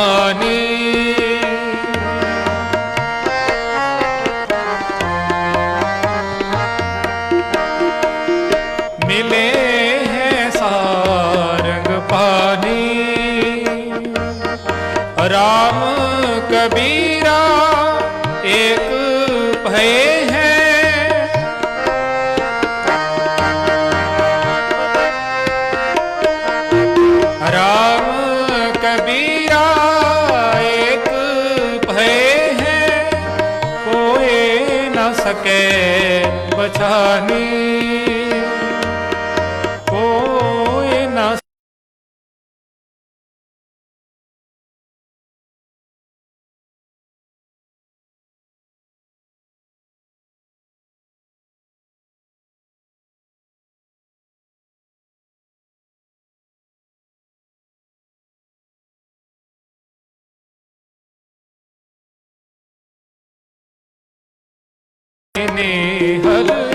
ஞானி ਸਕੇ ਪਛਾਨੀ। हर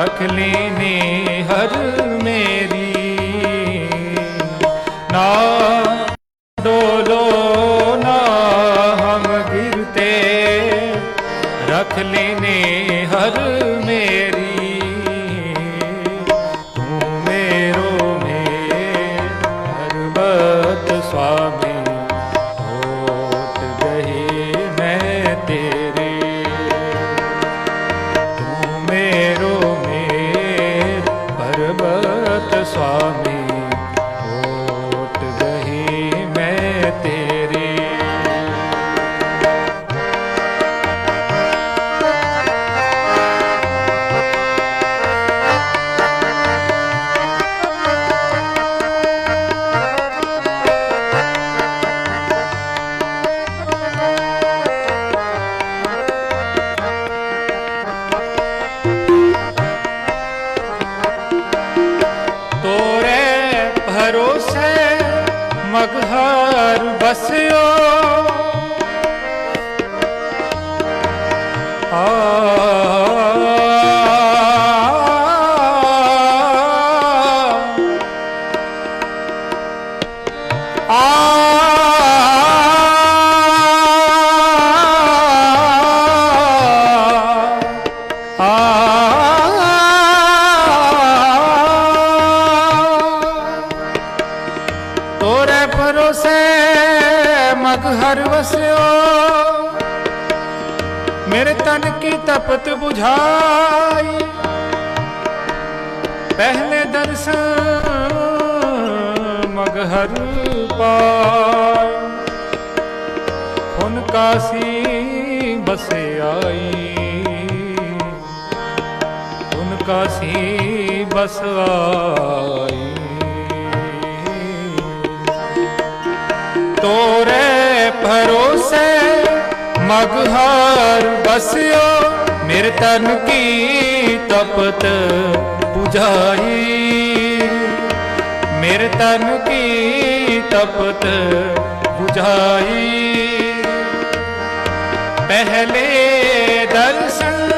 रख लेने हर मेरी ਜਗਤ ਸੁਆਮੀ ਮਗਹਰ ਬਸਿਓ। मेरे तन की तपत बुझाई पहले दर्शन मगहर पाई उनका सी बसे आई उनका सी बस आई ਹਰੋਸੈ ਮਗਹਰ ਬਸਿਓ ਮੇਰੇ ਤਨ ਕੀ ਤਪਤ 부ਝਾਈ ਮੇਰੇ ਤਨ ਕੀ ਤਪਤ 부ਝਾਈ ਪਹਿਲੇ ਦਰਸ਼ਨ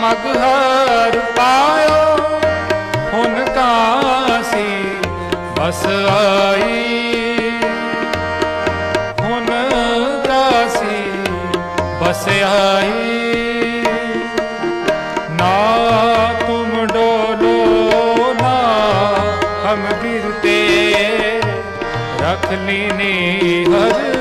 ਮਗਹਰ ਪਾਇਓ, ਹੁਣ ਕਾਸੀ ਬਸ ਆਈ। ਬਸ ਆਈ। ਨਾ ਤੁਮ ਡੋਲੋ ਨਾ ਹਮ ਗਿਰਤੇ ਰਖ ਲੀਨੇ ਹਰ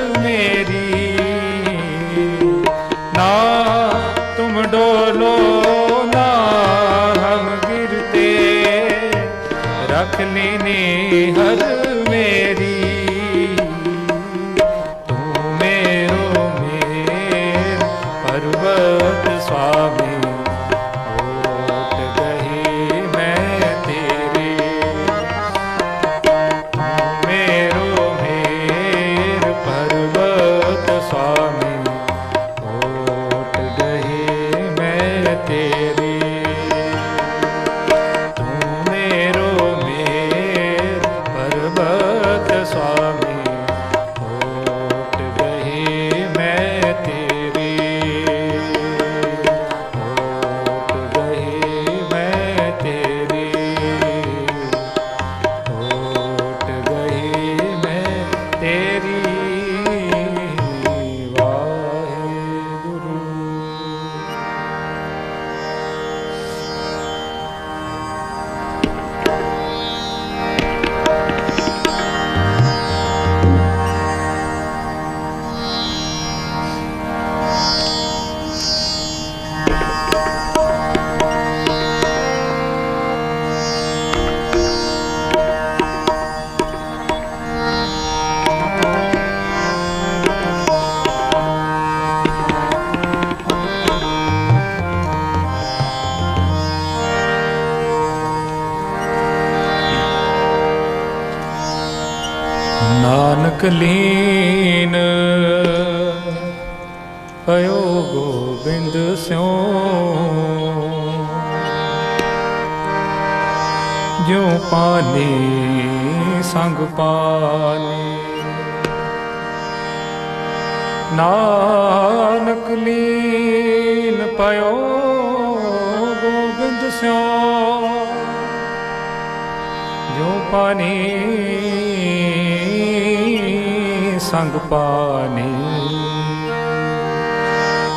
ਨਾਨਕ ਲੀਨ ਪਇਓ ਗੋਬਿੰਦ ਸਿਉ। ਜਿਉ ਪਾਲੀ, ਸੰਗ ਪਾਣੀ ਨਾਨਕ ਲੀਨ ਪਇਓ ਗੋਬਿੰਦ ਸਿਉ। ਜੋ ਪਾਨੀ ਸੰਗ ਪਾਣੀ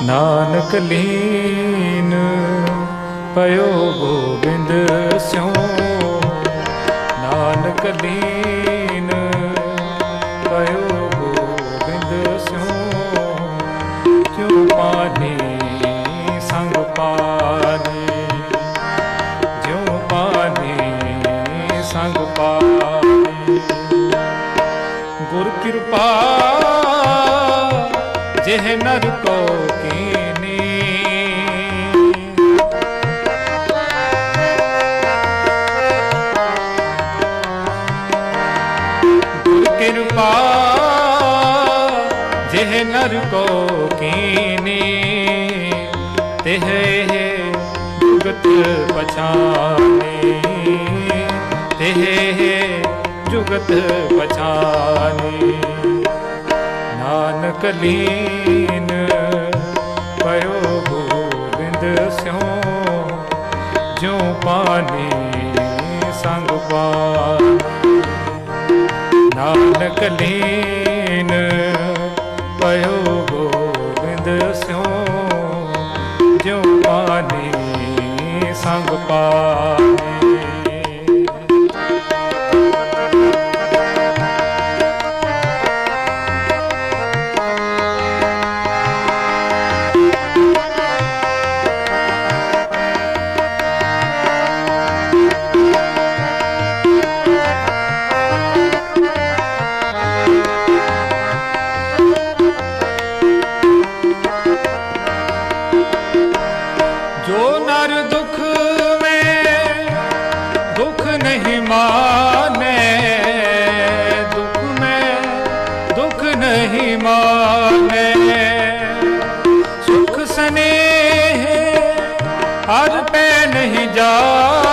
ਨਾਨਕ ਲੀਨ ਪਇਓ ਗੋਬਿੰਦ ਸਿਉ। ਨਾਨਕ ਲੀਨ ਪਇਓ ਗੋਬਿੰਦ ਸਿਉ। ਜੋ ਪਾਣੀ ਸੰਗ ਪਾਣੀ ਜਿਉ ਪਾਣੀ ਸੰਗ ਪਾਣੀ ਗੁਰ ਕਿਰਪਾ, ਜਿਹ ਨਰ ਕੋ ਕੀਨੀ। ਗੁਰ ਕਿਰਪਾ, ਜਿਹ ਨਰ ਕੋ ਕੀਨੀ। ਤਿਹ ਜੁਗਤ ਪਛਾਨੇ, ਤਿਹ ਜੁਗਤ ਪਛਾਨੇ ਨਾਨਕ ਲੀਨ ਪਇਓ ਗੋਬਿੰਦ ਸਿਉ ਜਿਉ ਪਾਣੀ ਸੰਗ ਪਾਣੀ ਨਾਨਕ ਲੀਨ ਹਰ ਪੈ ਨਹੀਂ ਜਾ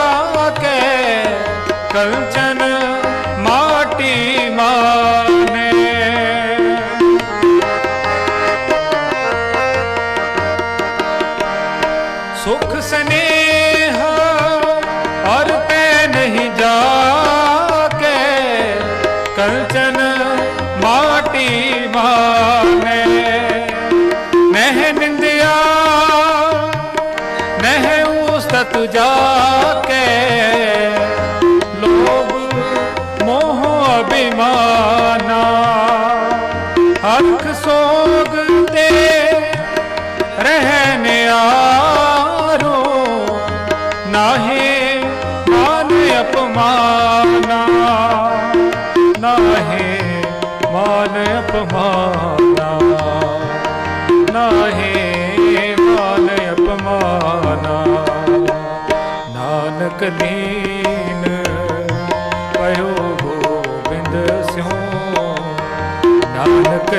ਕੇ ਲੋਭ ਮੋਹ ਅਭਿਮਾਨਾ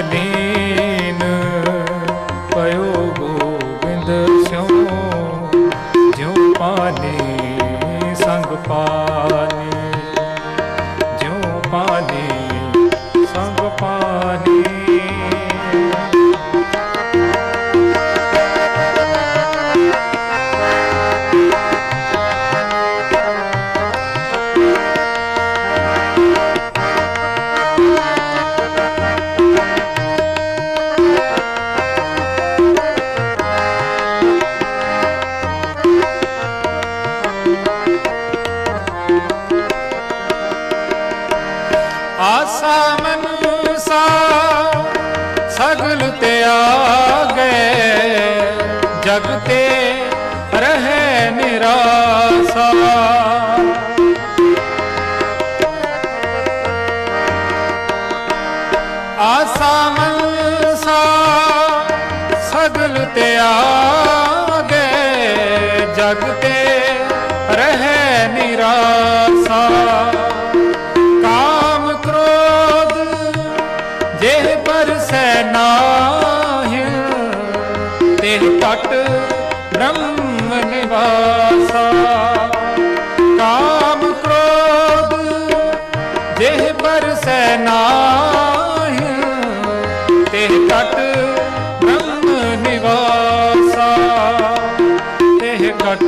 ਲੀਨ ਤਿਆਗੇ ਜਗ ਤੇ ਕਟ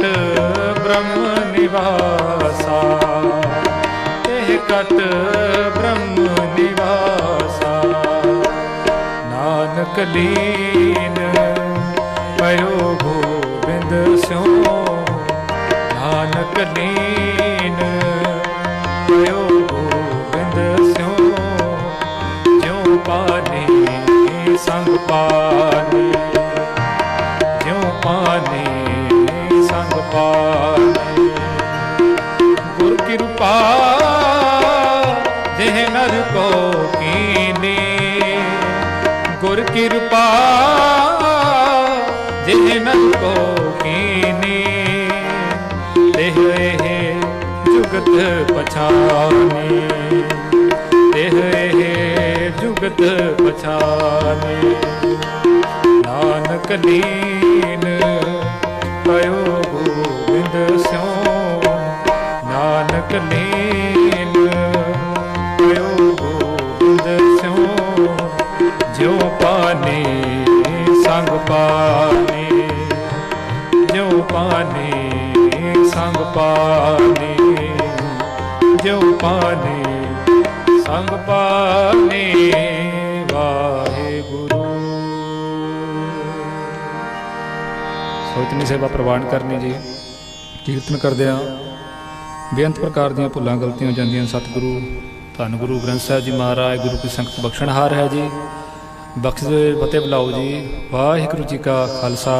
ਬ੍ਰਹਮ ਨਿਵਾਸਾ। ਇਹ ਕਟ ਬ੍ਰਹਮ ਨਿਵਾਸਾ। ਨਾਨਕ ਲੀਨ ਪਇਓ ਗੋਬਿੰਦ ਸਿਉ। ਨਾਨਕ ਲੀਨ ਕਿਰਪਾ ਦੇਹ ਨਰ ਕੋ ਕੀਨੀ। ਗੁਰ ਕਿਰਪਾ ਦੇਹ ਨਰ ਕੋ ਕੀਨੀ। ਦੇਹ ਇਹ ਜੁਗਤ ਪਛਾਨੀ। ਦੇਹ ਇਹ ਜੁਗਤ ਪਛਾਨੀ। ਨਾਨਕ ਲੀਨ ਸੋਚਨੀ ਸੇਵਾ ਪ੍ਰਵਾਨ ਕਰਨੀ ਜੀ। ਕੀਰਤਨ ਕਰਦੇ ਆ। ਬੇਅੰਤ ਪ੍ਰਕਾਰ ਦੀਆਂ ਭੁੱਲਾਂ, ਗਲਤੀਆਂ ਹੋ ਜਾਂਦੀਆਂ ਸਤਿਗੁਰੂ। ਧੰਨ ਗੁਰੂ ਗ੍ਰੰਥ ਸਾਹਿਬ ਜੀ ਮਹਾਰਾਜ, ਗੁਰੂ ਕੀ ਸੰਗਤ ਬਖਸ਼ਣਹਾਰ ਹੈ ਜੀ। ਬਖਸ਼ ਦੇ ਫਤਿਹ ਬੁਲਾਓ ਜੀ। ਵਾਹਿਗੁਰੂ ਜੀ ਕਾ ਖਾਲਸਾ,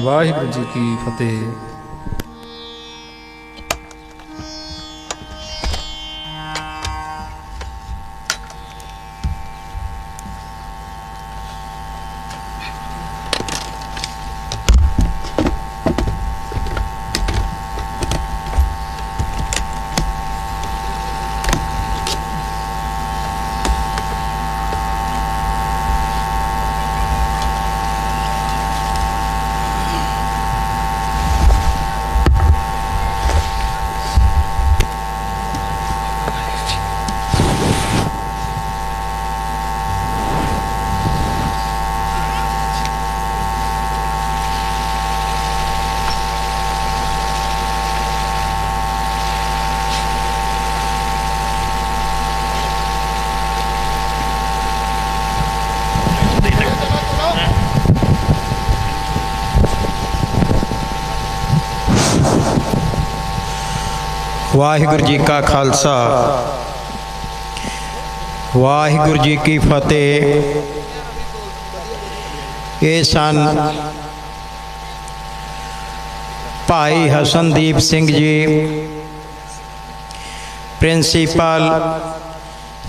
ਵਾਹਿਗੁਰੂ ਜੀ ਕੀ ਫਤਿਹ। ਵਾਹਿਗੁਰੂ ਜੀ ਕਾ ਖਾਲਸਾ। ਵਾਹਿਗੁਰੂ ਜੀ ਕੀ ਫਤਿਹ। ਇਹ ਸਨ ਭਾਈ ਹਸਨਦੀਪ ਸਿੰਘ ਜੀ, ਪ੍ਰਿੰਸੀਪਲ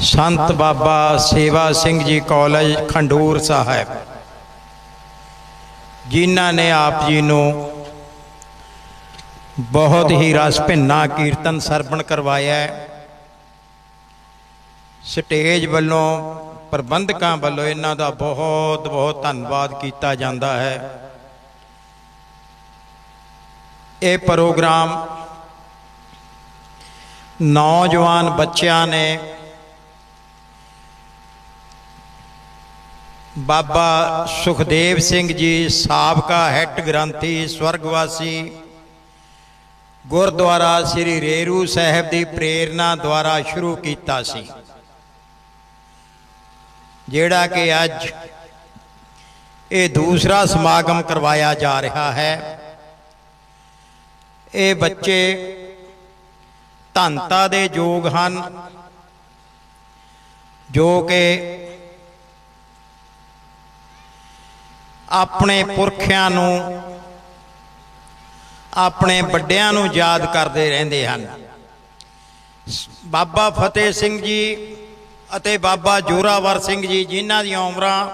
ਸੰਤ ਬਾਬਾ ਸੇਵਾ ਸਿੰਘ ਜੀ ਕਾਲਜ ਖੰਡੂਰ ਸਾਹਿਬ, ਜਿਨ੍ਹਾਂ ਨੇ ਆਪ ਜੀ ਨੂੰ ਬਹੁਤ ਹੀ ਰਸ ਭਿੰਨਾ ਕੀਰਤਨ ਸਰਵਣ ਕਰਵਾਇਆ ਹੈ। ਸਟੇਜ ਵੱਲੋਂ, ਪ੍ਰਬੰਧਕਾਂ ਵੱਲੋਂ ਇਹਨਾਂ ਦਾ ਬਹੁਤ ਬਹੁਤ ਧੰਨਵਾਦ ਕੀਤਾ ਜਾਂਦਾ ਹੈ। ਇਹ ਪ੍ਰੋਗਰਾਮ ਨੌਜਵਾਨ ਬੱਚਿਆਂ ਨੇ ਬਾਬਾ ਸੁਖਦੇਵ ਸਿੰਘ ਜੀ, ਸਾਬਕਾ ਹੈੱਡ ਗ੍ਰੰਥੀ, ਸਵਰਗਵਾਸੀ ਗੁਰਦੁਆਰਾ ਸ੍ਰੀ ਰੇਰੂ ਸਾਹਿਬ ਦੀ ਪ੍ਰੇਰਣਾ ਦੁਆਰਾ ਸ਼ੁਰੂ ਕੀਤਾ ਸੀ। ਜਿਹੜਾ ਕਿ ਅੱਜ ਇਹ ਦੂਸਰਾ ਸਮਾਗਮ ਕਰਵਾਇਆ ਜਾ ਰਿਹਾ ਹੈ। ਇਹ ਬੱਚੇ ਧੰਤਾ ਦੇ ਯੋਗ ਹਨ, ਜੋ ਕਿ ਆਪਣੇ ਪੁਰਖਿਆਂ ਨੂੰ ਆਪਣੇ ਵੱਡਿਆਂ ਨੂੰ ਯਾਦ ਕਰਦੇ ਰਹਿੰਦੇ ਹਨ। ਬਾਬਾ ਫਤਿਹ ਸਿੰਘ ਜੀ ਅਤੇ ਬਾਬਾ ਜੋਰਾਵਰ ਸਿੰਘ ਜੀ, ਜਿਨ੍ਹਾਂ ਦੀਆਂ ਉਮਰਾਂ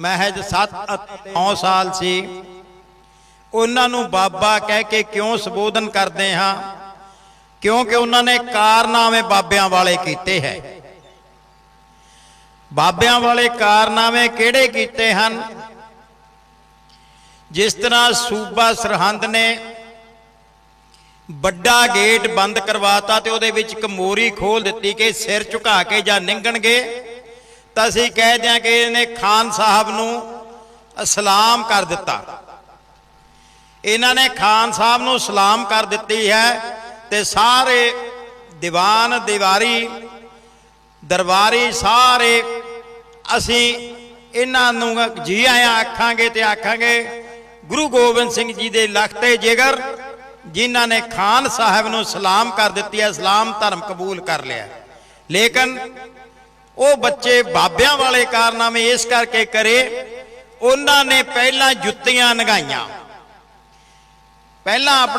ਮਹਿਜ 7 ਅਤੇ 9 ਸਾਲ ਸੀ, ਉਹਨਾਂ ਨੂੰ ਬਾਬਾ ਕਹਿ ਕੇ ਕਿਉਂ ਸੰਬੋਧਨ ਕਰਦੇ ਹਾਂ? ਕਿਉਂਕਿ ਉਹਨਾਂ ਨੇ ਕਾਰਨਾਮੇ ਬਾਬਿਆਂ ਵਾਲੇ ਕੀਤੇ ਹੈ। ਬਾਬਿਆਂ ਵਾਲੇ ਕਾਰਨਾਮੇ ਕਿਹੜੇ ਕੀਤੇ ਹਨ? ਜਿਸ ਤਰ੍ਹਾਂ ਸੂਬਾ ਸਰਹੰਦ ਨੇ ਵੱਡਾ ਗੇਟ ਬੰਦ ਕਰਵਾਤਾ ਤੇ ਉਹਦੇ ਵਿੱਚ ਇੱਕ ਮੋਰੀ ਖੋਲ ਦਿੱਤੀ ਕਿ ਸਿਰ ਝੁਕਾ ਕੇ ਜਾਂ ਨਿੰਗਣਗੇ, ਤਾਂ ਅਸੀਂ ਕਹਿ ਦਿਆਂ ਕਿ ਇਹਨੇ ਖਾਨ ਸਾਹਿਬ ਨੂੰ ਸਲਾਮ ਕਰ ਦਿੱਤਾ। ਇਹਨਾਂ ਨੇ ਖਾਨ ਸਾਹਿਬ ਨੂੰ ਸਲਾਮ ਕਰ ਦਿੱਤੀ ਹੈ ਤੇ ਸਾਰੇ ਦੀਵਾਨ, ਦੀਵਾਰੀ, ਦਰਬਾਰੀ ਸਾਰੇ ਅਸੀਂ ਇਹਨਾਂ ਨੂੰ ਜੀ ਆਇਆਂ, ਆਖਾਂਗੇ ਤੇ ਆਖਾਂਗੇ ਗੁਰੂ ਗੋਬਿੰਦ ਸਿੰਘ ਜੀ ਦੇ ਲਖਤੇ ਜਿਗਰ, ਜਿਨ੍ਹਾਂ ਨੇ ਖਾਨ ਸਾਹਿਬ ਨੂੰ ਸਲਾਮ ਕਰ ਦਿੱਤੀ ਹੈ ਇਸਲਾਮ ਧਰਮ ਕਬੂਲ ਕਰ ਲਿਆ ਲੇਕਿਨ ਉਹ ਬੱਚੇ ਬਾਬਿਆਂ ਵਾਲੇ ਕਾਰਨਾਮੇ ਇਸ ਕਰਕੇ ਕਰੇ, ਉਹਨਾਂ ਨੇ ਪਹਿਲਾਂ ਜੁੱਤੀਆਂ ਨਗਾਈਆਂ। ਪਹਿਲਾਂ ਆਪਣੇ